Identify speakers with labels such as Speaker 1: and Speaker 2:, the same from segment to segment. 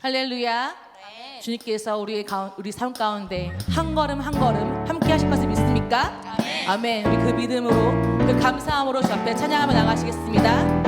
Speaker 1: 할렐루야. 네. 주님께서 우리의 가운, 우리 삶 가운데 한 걸음 한 걸음 함께 하실 것을 믿습니까? 아멘. 아멘. 우리 그 믿음으로 그 감사함으로 주 앞에 찬양하며 나가시겠습니다.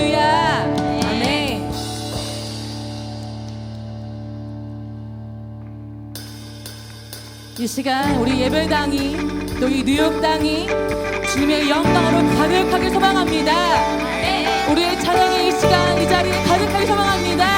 Speaker 1: 할렐루야. 이 시간 우리 예배당이 또 이 뉴욕당이 주님의 영광으로 가득하게 소망합니다. 우리의 찬양이 이 시간 이 자리에 가득하게 소망합니다.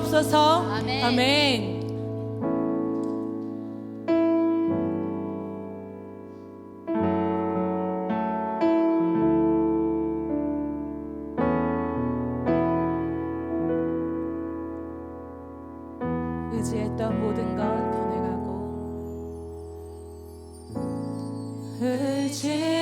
Speaker 1: 주시옵소서.
Speaker 2: 아멘.
Speaker 1: 아멘. 의지했던 모든 건 변해가고 의지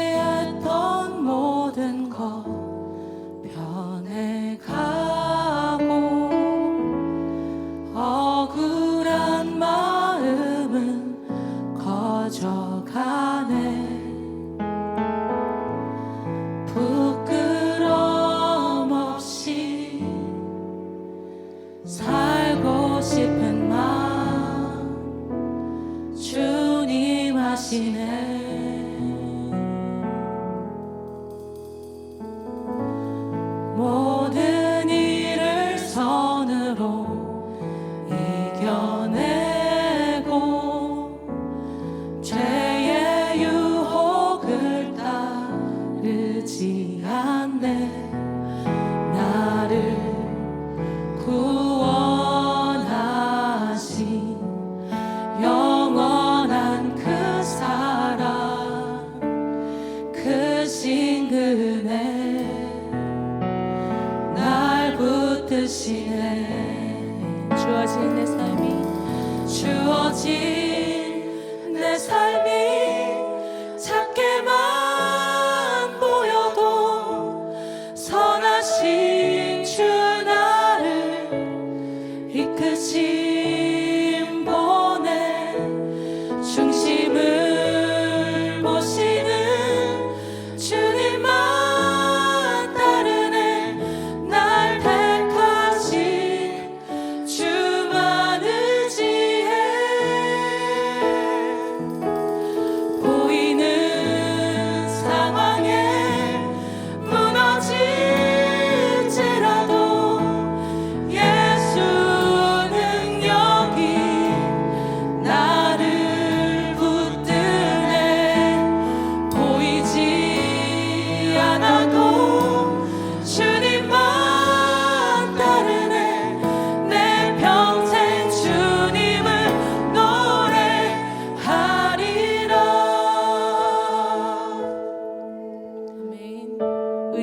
Speaker 1: 주어진 내 삶이 주어진 내 삶이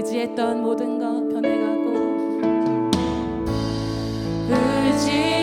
Speaker 1: 의지했던 모든 것 변해가고. 의지